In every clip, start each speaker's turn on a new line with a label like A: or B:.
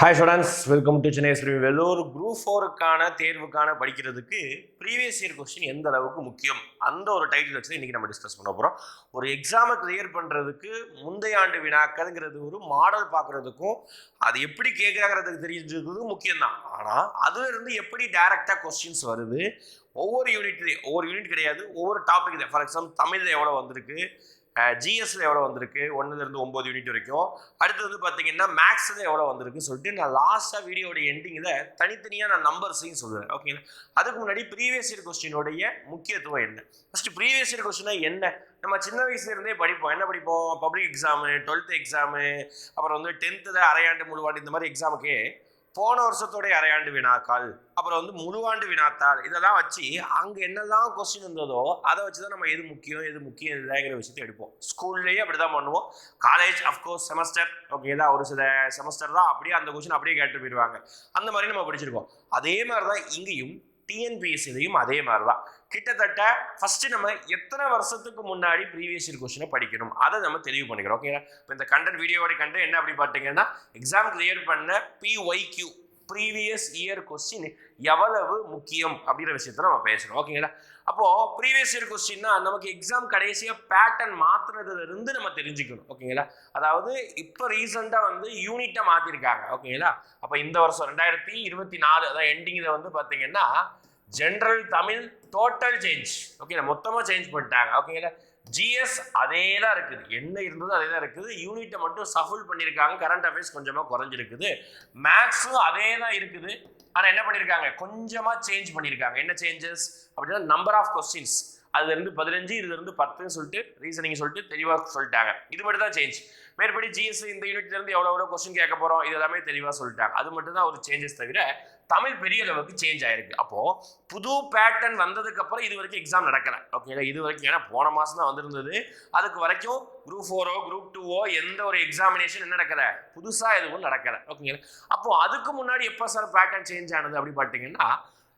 A: Hi students welcome to Chennai Shri Vellur group ஃபோருக்கான தேர்வுக்கான படிக்கிறதுக்கு previous year question எந்த அளவுக்கு முக்கியம்? அந்த ஒரு டைட்டில் வச்சு இன்றைக்கி நம்ம டிஸ்கஸ் பண்ண போகிறோம் ஒரு எக்ஸாமை கிளியர் பண்ணுறதுக்கு முந்தைய ஆண்டு வினாக்கள்ங்கிறது ஒரு மாடல் பார்க்குறதுக்கும் அது எப்படி கேட்குறாங்கிறதுக்கு தெரிஞ்சுக்கிறதுக்கும் முக்கியம்தான். ஆனால் அதுலேருந்து எப்படி டைரெக்டாக கொஸ்டின்ஸ் வருது ஒவ்வொரு யூனிட்லேயும் ஒவ்வொரு யூனிட் கிடையாது ஒவ்வொரு டாபிக் ஃபார் எக்ஸாம்பிள் தமிழில் எவ்வளோ வந்திருக்கு ஜிஎஸ்ல எவ்வளோ வந்திருக்கு? ஒன்றுலேருந்து ஒம்பது யூனிட் வரைக்கும். அடுத்து வந்து பார்த்தீங்கன்னா மேக்ஸில் எவ்வளோ வந்திருக்கு சொல்லிட்டு நான் லாஸ்ட்டாக வீடியோட எண்டிங்கில் தனித்தனியாக நான் நம்பர்ஸையும் சொல்லுவேன். ஓகேங்களா அதுக்கு முன்னாடி ப்ரீவியஸ் இயர் கொஸ்டினுடைய முக்கியத்துவம் என்ன? ஃபஸ்ட்டு ப்ரீவியஸ் இயர் கொஸ்டினா என்ன? நம்ம சின்ன வயசுலேருந்தே படிப்போம். என்ன படிப்போம்? பப்ளிக் எக்ஸாமு டுவெல்த் எக்ஸாமு அப்புறம் வந்து டென்த்தில் அரையாண்டு முழுவாண்டு இந்த மாதிரி எக்ஸாமுக்கே போன வருஷத்தோடைய அரையாண்டு வினாக்கள் அப்புறம் வந்து முழுவாண்டு வினாத்தாள் இதெல்லாம் வச்சு அங்கே என்னெல்லாம் கொஸ்டின் இருந்ததோ அதை வச்சு தான் நம்ம எது முக்கியம் எது முக்கியம் இல்லைங்கிற விஷயத்தை எடுப்போம். ஸ்கூல்லேயே அப்படி தான் பண்ணுவோம் காலேஜ் அஃப்கோர்ஸ் செமஸ்டர் ஓகேதா ஒரு சில செமஸ்டர் தான் அப்படியே அந்த கொஸ்டின் அப்படியே கேட்டு போயிடுவாங்க. அந்த மாதிரி நம்ம படிச்சிருக்கோம். அதே மாதிரி தான் இங்கேயும் டிஎன்பிஎஸ்சிலையும் அதே மாதிரி தான் கிட்டத்தட்ட ஃபஸ்ட்டு நம்ம எத்தனை வருஷத்துக்கு முன்னாடி ப்ரீவியஸ் இயர் கொஸ்டினை படிக்கணும்? அதை நம்ம தெளிவு பண்ணிக்கிறோம். ஓகேங்களா இப்போ இந்த கண்டென்ட் வீடியோட கண்டென்ட் என்ன அப்படி பார்த்தீங்கன்னா எக்ஸாம் கிளியர் பண்ண பிஒய்க்யூ ப்ரீவியஸ் இயர் கொஸ்டின் எவ்வளவு முக்கியம் அப்படிங்கிற விஷயத்த நம்ம பேசுகிறோம் ஓகேங்களா அப்போது ப்ரீவியஸ் இயர் கொஸ்டின்னா நமக்கு எக்ஸாம் கடைசியாக பேட்டர்ன் மாற்றுறதுலேருந்து நம்ம தெரிஞ்சுக்கணும். ஓகேங்களா அதாவது இப்போ ரீசெண்டாக வந்து யூனிட்டை மாற்றிருக்காங்க ஓகேங்களா அப்போ இந்த வருஷம் ரெண்டாயிரத்தி இருபத்தி நாலு அதான் எண்டிங்கில் வந்து பார்த்தீங்கன்னா ஜென்ரல் தமிழ் டோட்டல் சேஞ்ச் ஓகேங்களா மொத்தமாக சேஞ்ச் பண்ணிட்டாங்க. ஓகேங்களா ஜிஎஸ் அதே தான் இருக்குது. என்ன இருந்ததோ அதே தான் இருக்குது. யூனிட்டை மட்டும் சஃபுல் பண்ணியிருக்காங்க. கரண்ட் அஃபேர்ஸ் கொஞ்சமாக குறைஞ்சிருக்குது. மேக்ஸும் அதே தான் இருக்குது. ஆனால் என்ன பண்ணியிருக்காங்க? கொஞ்சமாக சேஞ்ச் பண்ணியிருக்காங்க. என்ன சேஞ்சஸ் அப்படின்னா நம்பர் ஆஃப் கொஸ்டின்ஸ் அதுலேருந்து பதினஞ்சு இதுலேருந்து பத்துன்னு சொல்லிட்டு ரீசனிங் சொல்லிட்டு தெளிவாக சொல்லிட்டாங்க. இது மட்டும் தான் சேஞ்ச் மேற்படி ஜிஎஸ் இந்த யூனிட்லேருந்து எவ்வளோ எவ்வளோ கொஸ்டின் கேட்க போகிறோம் இது எல்லாமே தெளிவாக சொல்லிட்டாங்க. அது மட்டும் தான் ஒரு சேஞ்சஸ் தவிர தமிழ் பெரிய அளவுக்கு சேஞ்ச் ஆயிருக்கு. அப்போது புது பேட்டர்ன் வந்ததுக்கப்புறம் இது வரைக்கும் எக்ஸாம் நடக்கலை. ஓகேங்களா இது வரைக்கும் ஏன்னா போன மாதம் தான் வந்திருந்தது. அதுக்கு வரைக்கும் குரூப் ஃபோரோ குரூப் டூவோ எந்த ஒரு எக்ஸாமினேஷன் என்ன நடக்கலை. புதுசாக எதுவும் நடக்கலை. ஓகேங்களா அப்போது அதுக்கு முன்னாடி எப்போ சார் பேட்டர்ன் சேஞ்ச் ஆனது அப்படி பார்த்தீங்கன்னா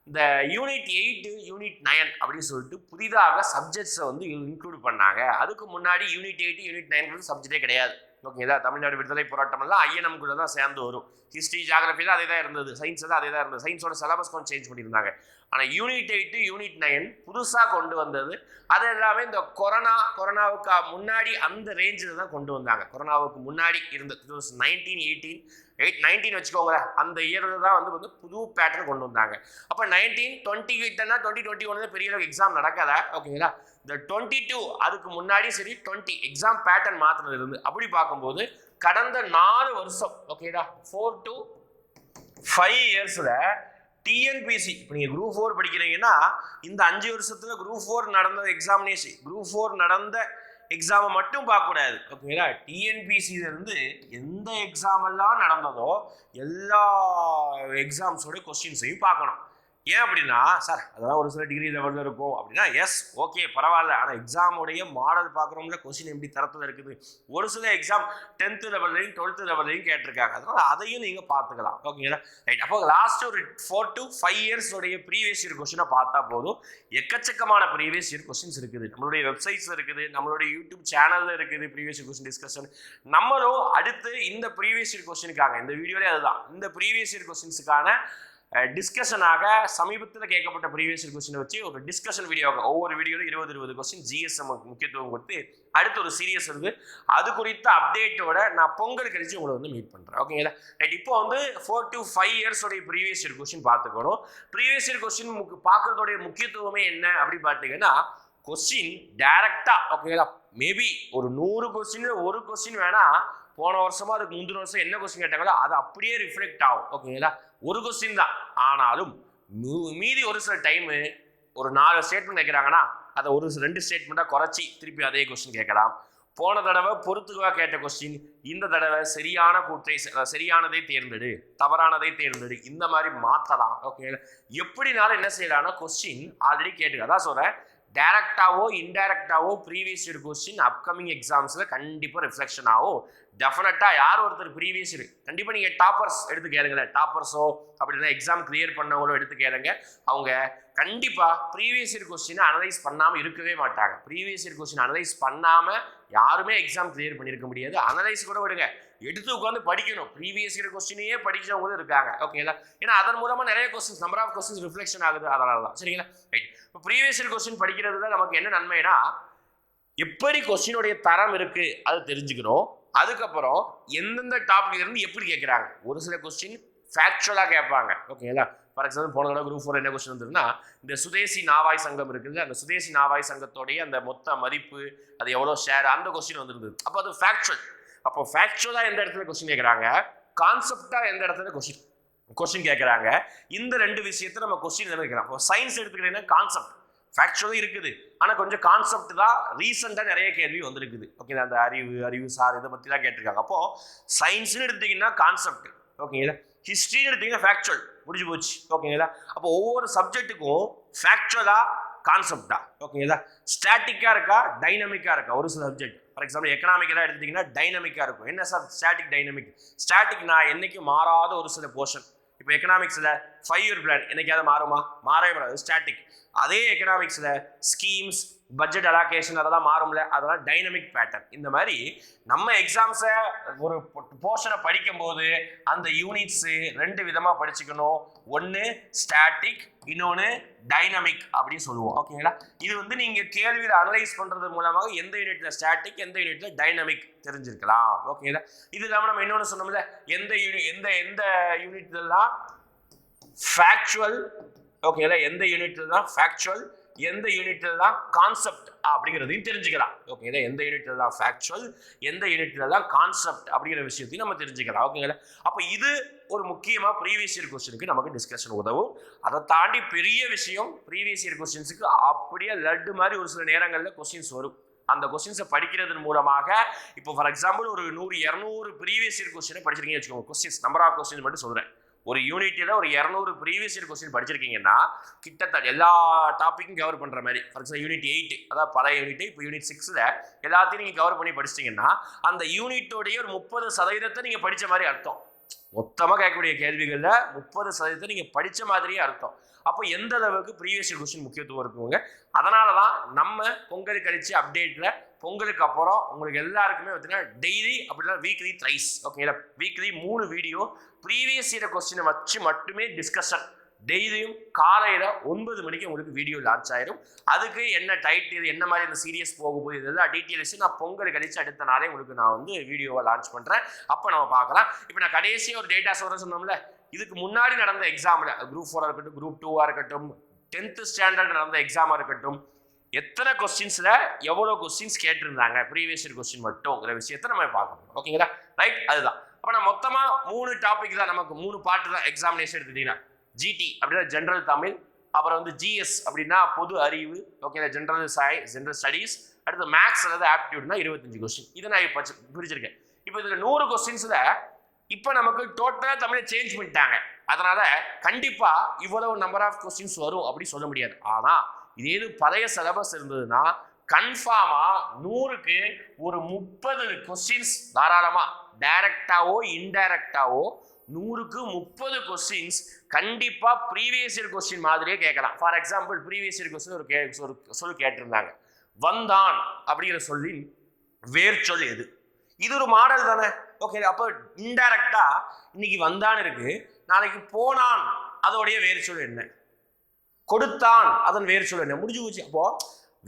A: இந்த யூனிட் எயிட்டு யூனிட் நைன் அப்படின்னு சொல்லிட்டு புதிதாக சப்ஜெக்ட்ஸை வந்து இன்க்ளூட் பண்ணாங்க. அதுக்கு முன்னாடி யூனிட் எயிட்டு யூனிட் நைன் சப்ஜெக்டே கிடையாது. ஓகேங்களா தமிழ்நாடு விடுதலை போராட்டம் எல்லாம் ஐஎன்எம் கூட தான் சேர்ந்து வரும். ஹிஸ்ட்ரி ஜாகிரபியில் அதே தான் இருந்தது. சயின்ஸ் தான் அதே தான் இருந்தது சயின்ஸோட சிலபஸ் கொஞ்சம் சேஞ்ச் பண்ணியிருந்தாங்க. ஆனால் யூனிட் எயிட்டு யூனிட் நைன் புதுசாக கொண்டு வந்தது. அது எல்லாமே இந்த கொரோனா கொரோனாவுக்கு முன்னாடி அந்த ரேஞ்சில் தான் கொண்டு வந்தாங்க. கொரோனாவுக்கு முன்னாடி இருந்த two thousand nineteen eighteen eight nineteen வச்சுக்கோங்களேன். அந்த இயரில் தான் வந்து வந்து புது பேட்டர்ன் கொண்டு வந்தாங்க. அப்போ நைன்டீன் டுவெண்ட்டி எயிட்னா டுவெண்ட்டி டுவெண்ட்டி ஒன்று பெரிய அளவுக்கு எக்ஸாம் நடக்கலை. ஓகேங்களா இந்த டுவெண்ட்டி டூ அதுக்கு முன்னாடி சரி டுவெண்ட்டி எக்ஸாம் பேட்டர்ன் மாற்றினது இருந்து அப்படி பார்க்கும்போது கடந்த நாலு வருஷம் ஓகேடா ஃபோர் டு ஃபைவ் இயர்ஸில் டிஎன்பிசி இப்போ நீங்கள் குரூப் ஃபோர் படிக்கிறீங்கன்னா இந்த அஞ்சு வருஷத்தில் குரூப் ஃபோர் நடந்த எக்ஸாமினேஷன் குரூப் ஃபோர் நடந்த எக்ஸாமை மட்டும் பார்க்கக்கூடாது. ஓகேங்களா? டிஎன்பிசியிலேருந்து எந்த எக்ஸாமெல்லாம் நடந்ததோ எல்லா எக்ஸாம்ஸோட கொஸ்டின்ஸையும் பார்க்கணும். ஏன் அப்படின்னா சார் அதெல்லாம் ஒரு சில டிகிரி லெவலில் இருக்கும். அப்படின்னா எஸ் ஓகே பரவாயில்ல. ஆனால் எக்ஸாமுடைய மாடல் பார்க்குறோம்ல கொஸ்டின் எப்படி தரத்தில் இருக்குது? ஒரு சில எக்ஸாம் டென்த்து லெவல்லையும் டுவெல்த்து லெவல்லையும் கேட்டிருக்காங்க. அதனால் அதையும் நீங்கள் பார்த்துக்கலாம். ஓகேங்களா ரைட் அப்போ லாஸ்ட் ஒரு ஃபோர் டு ஃபைவ் இயர்ஸோடைய ப்ரீவியஸ் இயர் கொஸ்டினை பார்த்தா போதும். எக்கச்சக்கமான ப்ரீவியஸ் இயர் கொஸ்டின்ஸ் இருக்குது. நம்மளுடைய வெப்சைட்ஸில் இருக்குது. நம்மளுடைய யூடியூப் சேனலில் இருக்குது ப்ரீவியஸ் இயர் கொஸ்டின் டிஸ்கஷன் நம்மளும் அடுத்து இந்த ப்ரீவியஸ் இயர் கொஸ்டினுக்காக இந்த வீடியோலே அதுதான். இந்த ப்ரீவியஸ் இயர் கொஸ்டின்ஸுக்கான டிஸ்கஷனாக சமீபத்தில் கேட்கப்பட்ட ப்ரீவியஸ் கொஸ்டினை வச்சு ஒரு டிஸ்கஷன் வீடியோவாக ஒவ்வொரு வீடியோவில் இருபது இருபது கொஸ்டின் ஜிஎஸ்எம் முக்கியத்துவம் கொடுத்து அடுத்து ஒரு சீரியஸ் இருந்து அது குறித்த அப்டேட்டோட நான் பொங்கல் கழிச்சு உங்களை வந்து மீட் பண்ணுறேன் ஓகேங்களா ரைட் இப்போ வந்து ஃபோர் டு ஃபைவ் இயர்ஸோடைய ப்ரீவியஸ் இயர் கொஸ்டின் பார்த்துக்கணும். ப்ரீவியஸ் இயர் கொஸ்டின் முக்கு பார்க்குறதோடைய முக்கியத்துவமே என்ன அப்படின்னு பார்த்தீங்கன்னா கொஸ்டின் டைரக்டாக ஓகேங்களா மேபி ஒரு நூறு கொஸ்டின் ஒரு கொஸ்டின் வேணால் போன வருஷமா அதுக்கு முந்தின வருஷம் என்ன கொஸ்டின் கேட்டாங்களோ அது அப்படியே ரிஃப்ளெக்ட் ஆகும். ஓகேங்களா ஒரு கொஸ்டின் தான். ஆனாலும் மீதி ஒரு சில டைமு ஒரு நாலு ஸ்டேட்மெண்ட் கேட்குறாங்கன்னா அதை ஒரு சில ரெண்டு ஸ்டேட்மெண்ட்டாக குறைச்சி திருப்பி அதே கொஸ்டின் கேட்கலாம். போன தடவை பொறுத்துக்குவா கேட்ட கொஸ்டின் இந்த தடவை சரியான கூற்றை சரியானதே சரியானதை தேர்ந்தெடு தவறானதை தேர்ந்தெடு இந்த மாதிரி மாற்றலாம் ஓகே எப்படினாலும் என்ன செய்யலாம்னா கொஸ்டின் ஆல்ரெடி கேட்டு அதான் சொல்கிறேன் டைரக்டாவோ இன்டைரக்டாவோ ப்ரீவியஸ் இயர் கொஸ்டின் அப்கமிங் எக்ஸாம்ஸில் கண்டிப்பாக ரிஃப்ளெக்ஷன் ஆகும். டெஃபினட்டாக யார் ஒருத்தர் ப்ரீவியஸ் இரு. கண்டிப்பாக நீங்கள் டாப்பர்ஸ் எடுத்து கேளுங்களேன் டாப்பர்ஸோ அப்படின்னா எக்ஸாம் கிளியர் பண்ணவங்களோ எடுத்து கேளுங்க அவங்க கண்டிப்பாக ப்ரீவியஸ் இயர் கொஸ்டினை அனலைஸ் பண்ணாமல் இருக்கவே மாட்டாங்க. ப்ரீவியஸ் இயர் கொஸ்டின் அனலைஸ் பண்ணாமல் யாருமே எக்ஸாம் கிளியர் பண்ணியிருக்க முடியாது. அனலைஸ் கூட விடுங்க. எடுத்து உட்காந்து படிக்கணும். ப்ரீவியஸ் இயர் கொஸ்டினையே படிக்கிறவங்களும் இருக்காங்க. ஓகேங்களா ஏன்னா அதன் மூலமாக நிறைய questions number of questions reflection ஆகுது. அதனால தான் சரிங்களா? ரைட் இப்போ ப்ரீவியஸ் இயர் கொஸ்டின் படிக்கிறதுல நமக்கு என்ன நன்மைனா எப்படி கொஸ்டினுடைய தரம் இருக்குது அது தெரிஞ்சுக்கிறோம் அதுக்கப்புறம் எந்தெந்த டாபிக்ல இருந்து எப்படி கேட்குறாங்க ஒரு சில கொஸ்டின் ஃபேக்சுவலாக கேட்பாங்க. ஓகேங்களா ஃபார் எக்ஸாம்பிள் போன தடவை குரூப் ஃபோர் என்ன கொஸ்டின் வந்துருன்னா இந்த சுதேசி நாவாய் சங்கம் இருக்குது அந்த சுதேசி நாவாய் சங்கத்தோடைய அந்த மொத்த மதிப்பு அது எவ்வளோ ஷேர் அந்த கொஸ்டின் வந்துருந்தது. அப்போ அது ஃபேக்சுவல் அப்போ ஃபேக்சுவலாக எந்த இடத்துல கொஸ்டின் கேட்குறாங்க கான்செப்டாக எந்த இடத்துல கொஸ்டின் கொஸ்டின் கேட்குறாங்க இந்த ரெண்டு விஷயத்தை நம்ம கொஸ்டின் கேட்கலாம்? இப்போ சயின்ஸ் எடுத்துக்கிட்டீங்கன்னா கான்செப்ட் ஃபேக்சுவலும் இருக்குது. ஆனால் கொஞ்சம் கான்செப்ட் தான் ரீசெண்டாக நிறைய கேள்வி வந்திருக்குது. ஓகே அந்த அறிவு அறிவு சார் இதை பற்றி தான் கேட்டிருக்காங்க அப்போது சயின்ஸ்னு எடுத்தீங்கன்னா கான்செப்ட் ஓகேங்களா ஹிஸ்ட்ரின்னு எடுத்தீங்கன்னா ஃபேக்சுவல் முடிஞ்சு போச்சு. ஓகேங்களா அப்போ ஒவ்வொரு சப்ஜெக்ட்டுக்கும் ஃபேக்சுவலாக கான்செப்டா ஓகேங்களா ஸ்டாட்டிக்காக இருக்கா? டைனமிக்காக இருக்கா? ஒரு சில சப்ஜெக்ட் ஃபார் எக்ஸாம்பிள் எக்கனாமிக்கலாக எடுத்துட்டிங்கன்னா டைனமிக்காக இருக்கும். என்ன சார் ஸ்டாட்டிக் டைனமிக் ஸ்டாட்டிக் நான் என்னைக்கும் மாறாத ஒரு சில போர்ஷன் இப்போ எக்கனாமிக்ஸில் ஃபைவ் இயர் பிளான் என்னைக்காவது மாறுமா? மாறவே மாறாது. ஸ்டாட்டிக் அதே எக்கனாமிக்ஸில் ஸ்கீம்ஸ் பட்ஜெட் அலாகேஷன் அதெல்லாம் மாறும்ல. அதெல்லாம் டைனமிக் பேட்டர்ன் இந்த மாதிரி நம்ம எக்ஸாம்ஸை ஒரு போர்ஷனை படிக்கும்போது அந்த யூனிட்ஸு ரெண்டு விதமாக படிச்சுக்கணும். ஒன்று ஸ்டாட்டிக் இன்னொன்று டைனமிக் அப்படின்னு சொல்லுவோம். ஓகேங்களா இது வந்து நீங்கள் கேள்வியில் அனலைஸ் பண்ணுறது மூலமாக எந்த யூனிட்ல ஸ்டாட்டிக் எந்த யூனிட்ல டைனமிக் தெரிஞ்சிருக்கலாம். ஓகேங்களா இது இல்லாமல் நம்ம இன்னொன்று சொன்னோம்ல எந்த யூனிட் எந்த எந்த யூனிட்லாம் ஃபேக்சுவல் ஓகேங்களா எந்த யூனிட்ல தான் ஃபேக்சுவல் எந்த யூனிட்ல தான் கான்செப்ட் அப்படிங்கிறதையும் தெரிஞ்சுக்கலாம். ஓகேங்களா எந்த யூனிட்ல தான் ஃபேக்சுவல் எந்த யூனிட்ல தான் கான்செப்ட் அப்படிங்கிற விஷயத்தையும் நம்ம தெரிஞ்சுக்கலாம். ஓகேங்களா அப்போ இது ஒரு முக்கியமாக ப்ரீவியஸ் இயர் கொஸ்டினுக்கு நமக்கு டிஸ்கஷன் உதவும். அதை தாண்டி பெரிய விஷயம் ப்ரீவியஸ் இயர் கொஸ்டின்ஸுக்கு அப்படியே லட்டு மாதிரி ஒரு சில நேரங்களில் கொஸ்டின்ஸ் வரும். அந்த கொஸ்டின்ஸை படிக்கிறதன் மூலமாக இப்போ ஃபார் எக்ஸாம்பிள் ஒரு நூறு இரநூறு ப்ரீவியஸ் இயர் கொஸ்டினை படிச்சிருக்கீங்க வச்சுக்கோங்க. கொஸ்டின்ஸ் நம்பர் ஆஃப் கொஸ்டின் மட்டும் சொல்கிறேன் ஒரு யூனிட்டில் ஒரு இரநூறு ப்ரீவியஸ் இயர் கொஸ்டின் படிச்சிருக்கீங்கன்னா கிட்டத்தட்ட எல்லா டாப்பிக்கும் கவர் பண்ணுற மாதிரி. ஃபார் எக்ஸாம்பிள் யூனிட் எயிட் அதாவது பழைய யூனிட் இப்போ யூனிட் சிக்ஸில் எல்லாத்தையும் நீங்கள் கவர் பண்ணி படிச்சிட்டிங்கன்னா அந்த யூனிட்டோடைய ஒரு முப்பது சதவீதத்தை நீங்கள் படித்த மாதிரி அர்த்தம். மொத்தமாக கேட்கக்கூடிய கேள்விகளில் முப்பது சதவீதத்தை நீங்கள் படித்த மாதிரியே அர்த்தம். அப்போ எந்த அளவுக்கு ப்ரீவியஸ் இயர் கொஸ்டின் முக்கியத்துவம் இருக்குங்க? அதனால தான் நம்ம பொங்கல் கழிச்சு அப்டேட்டில் பொங்கலுக்கு அப்புறம் உங்களுக்கு எல்லாருக்குமே பார்த்தீங்கன்னா டெய்லி அப்படின்னா வீக்லி த்ரைஸ் ஓகேங்களா வீக்லி மூணு வீடியோ ப்ரீவியஸ் இயர் கொஸ்டினை வச்சு மட்டுமே டிஸ்கஷன் டெய்லியும் காலையில் ஒன்பது மணிக்கு உங்களுக்கு வீடியோ லான்ச் ஆயிரும். அதுக்கு என்ன டைட்டில் என்ன மாதிரி அந்த சீரியஸ் போக போகுது இதெல்லாம் டீட்டெயில்ஸ் நான் பொங்கல் கழிச்சு அடுத்த நாளே உங்களுக்கு நான் வந்து வீடியோவை லான்ச் பண்ணுறேன் அப்போ நம்ம பார்க்கலாம். இப்போ நான் கடைசியாக ஒரு டேட்டா சொல்கிறேன் சொன்னோம்ல இதுக்கு முன்னாடி நடந்த எக்ஸாமில் குரூப் ஃபோராக இருக்கட்டும் குரூப் டூவாக இருக்கட்டும் டென்த்து ஸ்டாண்டர்ட் நடந்த எக்ஸாமாக இருக்கட்டும் எத்தனை கொஸ்டின்ஸில் எவ்வளோ கொஸ்டின்ஸ் கேட்டிருந்தாங்க? ப்ரீவியஸ் இயர் கொஸ்டின் மட்டும்ங்கிற விஷயத்தை நம்ம பார்க்கணும் ஓகேங்களா ரைட் அதுதான். அப்போ நான் மொத்தமாக மூணு டாபிக் தான் நமக்கு மூணு பாட்டு தான் எக்ஸாமினேஷன் எடுத்துட்டீங்கன்னா ஜிடி அப்படின்னா ஜென்ரல் தமிழ் அப்புறம் வந்து ஜிஎஸ் அப்படின்னா பொது அறிவு ஓகே ஜென்ரல் சாய் ஜென்ரல் ஸ்டடீஸ் அடுத்து மேக்ஸ் அதாவது ஆப்டியூட்னா இருபத்தஞ்சு கொஸ்டின் இதை நான் இப்போ பிரிச்சிருக்கேன். இப்போ இதில் நூறு கொஸ்டின்ஸில் இப்போ நமக்கு டோட்டலாக தமிழை சேஞ்ச் பண்ணிட்டாங்க. அதனால் கண்டிப்பாக இவ்வளவு நம்பர் ஆஃப் கொஸ்டின்ஸ் வரும் அப்படின்னு சொல்ல முடியாது. ஆனால் இதே இது பழைய சிலபஸ் இருந்ததுன்னா கன்ஃபார்மாக நூறுக்கு ஒரு முப்பது கொஸ்டின்ஸ் தாராளமாக டைரக்டாவோ இன்டைரக்டாவோ நூறுக்கு முப்பது கொஸ்டின்ஸ் கண்டிப்பாக ப்ரீவியஸ் இயர் கொஸ்டின் மாதிரியே கேட்கலாம். For example previous year question ஒரு கே ஒரு சொல் கேட்டிருந்தாங்க. வந்தான் அப்படிங்கிற சொல்லின் வேர்ச்சொல் எது? இது ஒரு மாடல் தானே. ஓகே அப்போ இன்டைரக்டாக இன்னைக்கு வந்தான் இருக்கு நாளைக்கு போனான் அதோடைய வேர்ச்சொல் என்ன? கொடுத்தான். அதன் வேர்ச்சொல் என்ன முடிஞ்சு போச்சு. அப்போ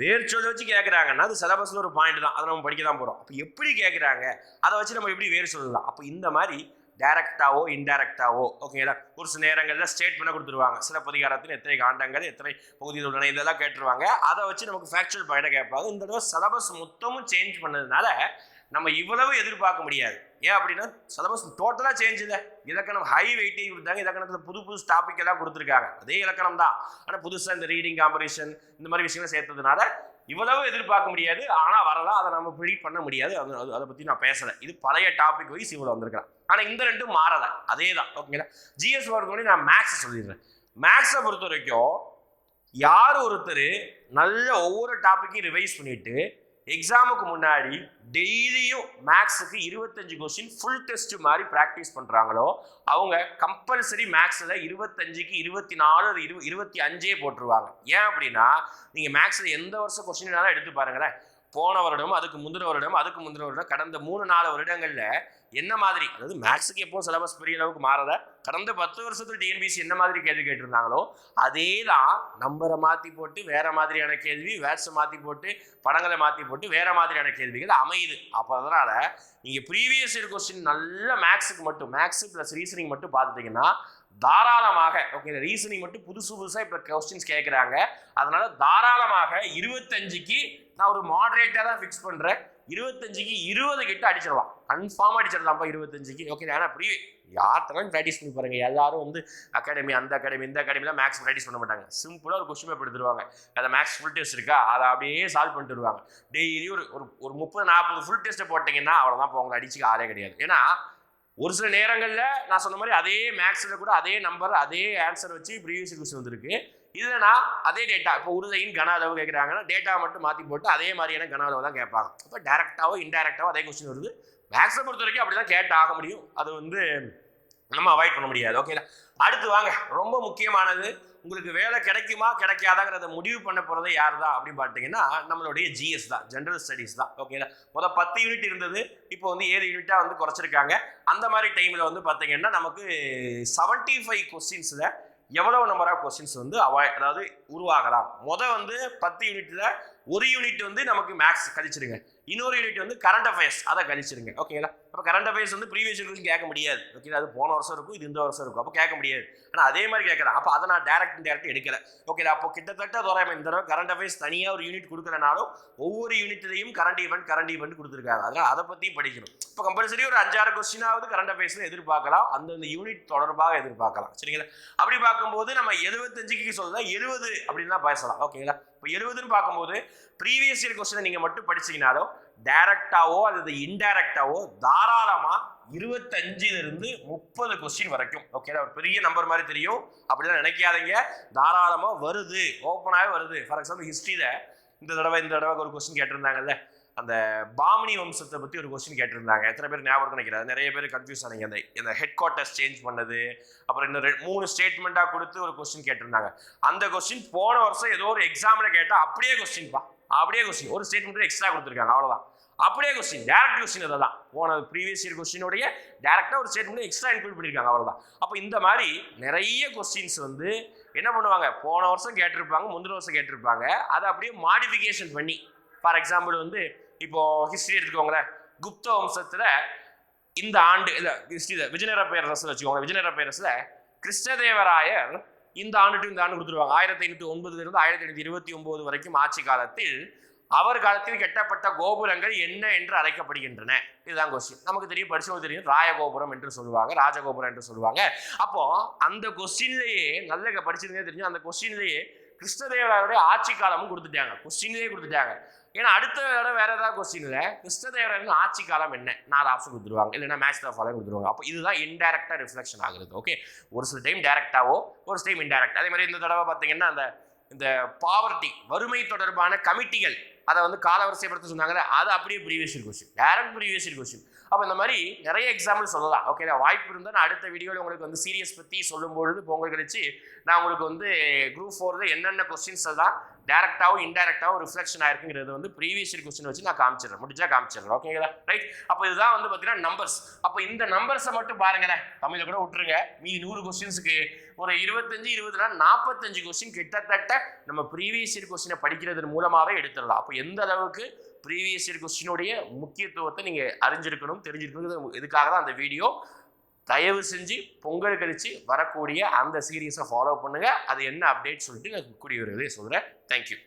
A: வேர்ச்சொல் வச்சு கேட்குறாங்கன்னா அது சிலபஸில் ஒரு பாயிண்ட் தான். அதை நம்ம படிக்க தான் போகிறோம் அப்போ எப்படி கேட்குறாங்க அதை வச்சு நம்ம எப்படி வேர் சொல்லலாம்? அப்போ இந்த மாதிரி டைரக்டாவோ இன்டைரக்டாவோ ஓகேங்களா ஒரு சில நேரங்களில் ஸ்டேட்மெண்ட்டை கொடுத்துருவாங்க. சில பதிகாரத்தில் எத்தனை காண்டங்கள் எத்தனை பகுதியில் உள்ளன இதெல்லாம் கேட்டுருவாங்க. அதை வச்சு நமக்கு ஃபேக்சுவல் பாயிண்டை கேட்பாங்க. இந்த தடவை சிலபஸ் மொத்தமும் சேஞ்ச் பண்ணதுனால நம்ம இவ்வளவு எதிர்பார்க்க முடியாது. ஏன் அப்படின்னா சிலபஸ் டோட்டலாக சேஞ்ச் இல்லை. இலக்கணம் ஹை வெயிட்டேஜ் கொடுத்தாங்க. இலக்கணத்தில் புது புது டாபிக் எல்லாம் கொடுத்துருக்காங்க. அதே இலக்கணம் தான். ஆனால் புதுசாக இந்த ரீடிங் காம்படிஷன் இந்த மாதிரி விஷயங்களை சேர்த்ததுனால இவ்வளவு எதிர்பார்க்க முடியாது. ஆனால் வரலாம். அதை நம்ம ப்ரிடிக் பண்ண முடியாது. அது அது- அதை பற்றி நான் பேசலை. இது பழைய டாபிக் வைஸ் இவ்வளோ வந்திருக்கிறேன். ஆனால் இந்த ரெண்டும் மாறலை. அதே தான். ஓகேங்களா ஜிஎஸ் பொறுத்தவரை நான் மேக்ஸை சொல்லிடுறேன். மேக்ஸை பொறுத்த வரைக்கும் யார் ஒருத்தர் நல்ல ஒவ்வொரு டாப்பிக்கையும் ரிவைஸ் பண்ணிட்டு எக்ஸாமுக்கு முன்னாடி டெய்லியும் மேக்ஸுக்கு இருபத்தஞ்சு கொஸ்டின் ஃபுல் டெஸ்ட் மாதிரி ப்ராக்டிஸ் பண்ணுறாங்களோ அவங்க கம்பல்சரி மேக்ஸில் இருபத்தஞ்சுக்கு இருபத்தி நாலு அது இரு இருபத்தி அஞ்சே போட்டுருவாங்க. ஏன் அப்படின்னா நீங்கள் மேக்ஸில் எந்த வருஷம் கொஸ்டினாலும் எடுத்து பாருங்களேன். போன வருடம் அதுக்கு முந்தின வருடம் அதுக்கு முந்தின வருடம் கடந்த மூணு நாலு வருடங்களில் என்ன மாதிரி? அதாவது மேக்ஸுக்கு எப்போ சிலபஸ் பெரிய அளவுக்கு மாறல. கடந்த பத்து வருஷத்துல டிஎன்பிசி என்ன மாதிரி கேள்வி கேட்டிருந்தாங்களோ அதே தான் நம்பரை மாற்றி போட்டு வேற மாதிரியான கேள்வி வேர்ட்ஸை மாற்றி போட்டு படங்களை மாற்றி போட்டு வேற மாதிரியான கேள்விகள் அமையுது. அப்போ அதனால நீங்கள் ப்ரீவியஸ் இயர் கொஸ்டின் நல்ல மேக்ஸுக்கு மட்டும் மேக்ஸ் ப்ளஸ் ரீசனிங் மட்டும் பார்த்துட்டிங்கன்னா தாராளமாக ஓகே ரீசனிங் மட்டும் புதுசு புதுசாக இப்போ கொஸ்டின்ஸ் கேட்குறாங்க. அதனால தாராளமாக இருபத்தஞ்சுக்கு நான் ஒரு மாடரேட்டாக தான் ஃபிக்ஸ் பண்ணுறேன் இருபத்தஞ்சுக்கு இருபது கிட்ட அடிச்சிடலாம். கன்ஃபார்மாக அடிச்சிடலாம்ப்பா இருபத்தஞ்சுக்கு. ஓகே ஏன்னா ப்ரீ யார்த்தெல்லாம் ப்ராக்டிஸ் பண்ணி பாருங்கள் எல்லாரும் வந்து அகாடமி அந்த அகாடமி இந்த அகாடமிலாம் மேக்ஸ் ப்ராக்டிஸ் பண்ண மாட்டாங்க. சிம்பிளாக ஒரு கொஸ்டின் பேப்பர் எடுத்துருவாங்க. அதை மேக்ஸ் ஃபுல் டெஸ்ட் இருக்கா? அதை அப்படியே சால்வ் பண்ணிட்டு வருவாங்க. டெய்லி ஒரு ஒரு ஒரு முப்பது நாற்பது ஃபுல் டெஸ்ட்டை போட்டிங்கன்னா அவ்வளோதான் இப்போ உங்களை அடிச்சுக்க ஆளே கிடையாது. ஏன்னா ஒரு சில நேரங்களில் நான் சொன்ன மாதிரி அதே மேக்ஸில் கூட அதே நம்பர் அதே ஆன்சர் வச்சு ப்ரீவியஸ் கொஸ்டின் வந்திருக்கு. இதுனா அதே டேட்டா இப்போ உருதையின் கன அளவு கேட்குறாங்கன்னா டேட்டா மட்டும் மாற்றி போட்டு அதே மாதிரியான கன அளவு தான் கேட்பாங்க. அப்போ டேரெக்டாவோ இன்டெரக்டாவோ அதே கொஸ்டின் வருது. மேக்ஸை பொறுத்த வரைக்கும் அப்படி தான் கேட்டு ஆக முடியும். அது வந்து நம்ம அவாய்ட் பண்ண முடியாது. ஓகேங்களா அடுத்து வாங்க. ரொம்ப முக்கியமானது. உங்களுக்கு வேலை கிடைக்குமா கிடைக்காதாங்கிறத முடிவு பண்ண போகிறது யார் தான் அப்படின்னு பார்த்தீங்கன்னா நம்மளுடைய ஜிஎஸ் தான். ஜென்ரல் ஸ்டடீஸ் தான். ஓகேங்களா மொதல் பத்து யூனிட் இருந்தது. இப்போ வந்து ஏழு யூனிட்டாக வந்து குறைச்சிருக்காங்க. அந்த மாதிரி டைமில் வந்து பார்த்தீங்கன்னா நமக்கு செவன்ட்டி ஃபைவ் கொஸ்டின்ஸில் எவ்வளவு நம்பர் ஆஃப் கொஸ்டின்ஸ் வந்து அவாய் அதாவது உருவாகலாம். மொதல் வந்து பத்து யூனிட்டில் ஒரு யூனிட் வந்து நமக்கு மேக்ஸ் கழிச்சிருங்க. இன்னொரு யூனிட் வந்து கரண்ட் அஃபேர்ஸ் அதை கழிச்சிருங்க. ஓகேங்களா அப்போ கரண்ட் அஃபேர்ஸ் வந்து ப்ரீவியஸ் இயர்ஸ் கேட்க முடியாது. ஓகேங்களா அது போன வருஷம் இருக்கும் இது இந்த வருஷம் இருக்கும். அப்போ கேட்க முடியாது. ஆனால் அதே மாதிரி கேட்கலாம் அப்போ அதை நான் டேரக்ட் டேரக்ட் எடுக்கல. ஓகேங்களா அப்போ கிட்டத்தட்ட தோறாம இந்த தடவை கரண்ட் அஃபேர்ஸ் தனியாக ஒரு யூனிட் கொடுக்கலனாலும் ஒவ்வொரு யூனிட்லையும் கரண்ட் ஈவெண்ட் கரண்ட் ஈவெண்ட் கொடுத்துருக்காங்க அதனால் அதை பற்றியும் படிக்கணும். இப்போ கம்பல்சரி ஒரு அஞ்சாறு கொஸ்டினாவது கரண்ட் அஃபேர்ஸில் எதிர்பார்க்கலாம். அந்தந்த யூனிட் தொடர்பாக எதிர்பார்க்கலாம். சரிங்களா? அப்படி பார்க்கும்போது நம்ம எழுபத்தஞ்சுக்கு சொல்லலாம் எழுபது அப்படின்னு தான் பேசலாம். ஓகேங்களா இப்போ எழுபதுன்னு பார்க்கும்போது ப்ரீவியஸ் இயர் கொஸ்டினை நீங்கள் மட்டும் படிச்சிங்கனாலும் டைரக்டாவோ அல்லது இன்டைரக்டாவோ தாராளமாக இருபத்தஞ்சிலிருந்து முப்பது கொஸ்டின் வரைக்கும். ஓகே ஒரு பெரிய நம்பர் மாதிரி தெரியும். அப்படிலாம் நினைக்காதீங்க. தாராளமாக வருது. ஓப்பனாகவே வருது. ஃபார் எக்ஸாம்பிள் ஹிஸ்ட்ரியில் இந்த தடவை இந்த தடவை ஒரு கொஸ்டின் கேட்டிருந்தாங்கல்ல. அந்த பாமினி வம்சத்தை பற்றி ஒரு கொஸ்டின் கேட்டிருந்தாங்க. எத்தனை பேர் ஞாபகம் நினைக்கிறாரு நிறைய பேர் கன்ஃபியூஸ் ஆனீங்க. அந்த இந்த ஹெட் குவார்ட்டர்ஸ் சேஞ்ச் பண்ணது. அப்புறம் இன்னும் ரெண்டு மூணு ஸ்டேட்மெண்ட்டாக கொடுத்து ஒரு கொஸ்டின் கேட்டிருந்தாங்க. அந்த கொஸ்டின் போன வருஷம் ஏதோ ஒரு எக்ஸாமில் கேட்டால் அப்படியே கொஸ்டின் பா. அப்படியே கொஸ்டின் ஒரு ஸ்டேட்மெண்ட் எக்ஸ்ட்ரா கொடுத்துருக்காங்க அவ்வளோதான் அப்படியே கொஸ்டின் டேரக்ட் கொஸ்டின் அதை தான் போன ப்ரீவியஸ் இயர் கொஸ்டினுடைய டேரக்டாக ஒரு ஸ்டேட்மெண்ட் எக்ஸ்ட்ரா இன்க்ளூட் பண்ணியிருக்காங்க அவ்வளோதான் அப்போ இந்த மாதிரி நிறைய கொஸ்டின்ஸ் வந்து என்ன பண்ணுவாங்க? போன வருஷம் கேட்டிருப்பாங்க முந்தின வருஷம் கேட்டிருப்பாங்க. அதை அப்படியே மாடிஃபிகேஷன் பண்ணி ஃபார் எக்ஸாம்பிள் வந்து இப்போது ஹிஸ்ட்ரி எடுத்துக்கோங்களேன். குப்த வம்சத்தில் இந்த ஆண்டு இல்லை ஹிஸ்ட்ரி விஜயநகர பேரரசு வச்சுக்கோங்க விஜயநகர பேரரசில் கிருஷ்ணதேவராயர் இந்த ஆண்டு இந்த ஆண்டு கொடுத்துருவாங்க. ஆயிரத்தி ஐநூற்றி ஒன்பதுலேருந்து ஆயிரத்தி ஐநூற்றி இருபத்தி ஒன்பது வரைக்கும் ஆட்சி காலத்தில் அவர் காலத்தில் கட்டப்பட்ட கோபுரங்கள் என்ன என்று அழைக்கப்படுகின்றன. இதுதான் கொஸ்டின் நமக்கு தெரியும் படிச்சவங்க தெரியும் ராயகோபுரம் என்று சொல்லுவாங்க ராஜகோபுரம் என்று சொல்லுவாங்க. அப்போ அந்த கொஸ்டின்லேயே நல்ல படிச்சிருந்தே தெரியும் அந்த கொஸ்டின்லேயே கிருஷ்ணதேவராயருடைய ஆட்சி காலமும் கொடுத்துட்டாங்க. கொஸ்டின்லேயே கொடுத்துட்டாங்க. ஏன்னா அடுத்த தடவை வேற ஏதாவது கொஸ்டின்ல கிருஷ்ணதேவராயன் ஆட்சி காலம் என்ன? நாலு ஆப்ஷன் கொடுத்துருவாங்க. இல்லைன்னா மேட்ச் ஆஃப் ஃபாலோ கொடுத்துருவாங்க. அப்போ இதுதான் இன்டெரக்டாக ரிஃப்ளெக்ஷன் ஆகுது ஓகே ஒரு சில டைம் டேரக்டாவோ ஒரு சில டைம் இன்டெரக்ட் அதே மாதிரி இந்த தடவை பார்த்தீங்கன்னா அந்த இந்த பாவர்ட்டி வறுமை தொடர்பான கமிட்டிகள் அதை வந்து காலவரிசைப்படுத்த சொன்னாங்க அது அப்படியே previous question direct previous question அப்போ இந்த மாதிரி நிறைய எக்ஸாம்பிள் சொல்லலாம். ஓகே வாய்ப்பு இருந்தால் நான் அடுத்த வீடியோவில் உங்களுக்கு வந்து சீரியஸ் பற்றி சொல்லும்பொழுது பொங்கல் கழிச்சு நான் உங்களுக்கு வந்து குரூப் ஃபோரில் என்னென்ன கொஸ்டின்ஸ் எல்லாம் டேரக்டாகவும் இன்டெரக்டாகவும் ரிஃப்ளெக்ஷன் ஆயிருக்குங்கிறது வந்து ப்ரீவியஸ் இயர் கொஸ்டின் வச்சு நான் காமிச்சிடுறேன். முடிஞ்சா காமிச்சிடுறேன். ஓகேங்களா ரைட் அப்போ இதுதான் வந்து பார்த்தீங்கன்னா நம்பர்ஸ் அப்போ இந்த நம்பர்ஸை மட்டும் பாருங்களேன். தமிழில் கூட விட்டுருங்க. மீதி நூறு கொஸ்டின்ஸுக்கு ஒரு இருபத்தஞ்சு இருபதுனா நாற்பத்தஞ்சு கொஸ்டின் கிட்டத்தட்ட நம்ம ப்ரீவியஸ் இயர் கொஸ்டினை படிக்கிறதன் மூலமாகவே எடுத்துடலாம். அப்போ எந்த அளவுக்கு ப்ரீவியஸ் இயர் கொஸ்டினுடைய முக்கியத்துவத்தை நீங்கள் அறிஞ்சிருக்கணும் தெரிஞ்சிருக்கணும் இதுக்காக தான் அந்த வீடியோ தயவு செஞ்சு பொங்கல் கழித்து வரக்கூடிய அந்த சீரியஸை ஃபாலோ பண்ணுங்கள் அது என்ன அப்டேட் சொல்லிட்டு நான் கூடிய விரைவில் சொல்கிறேன் தேங்க்யூ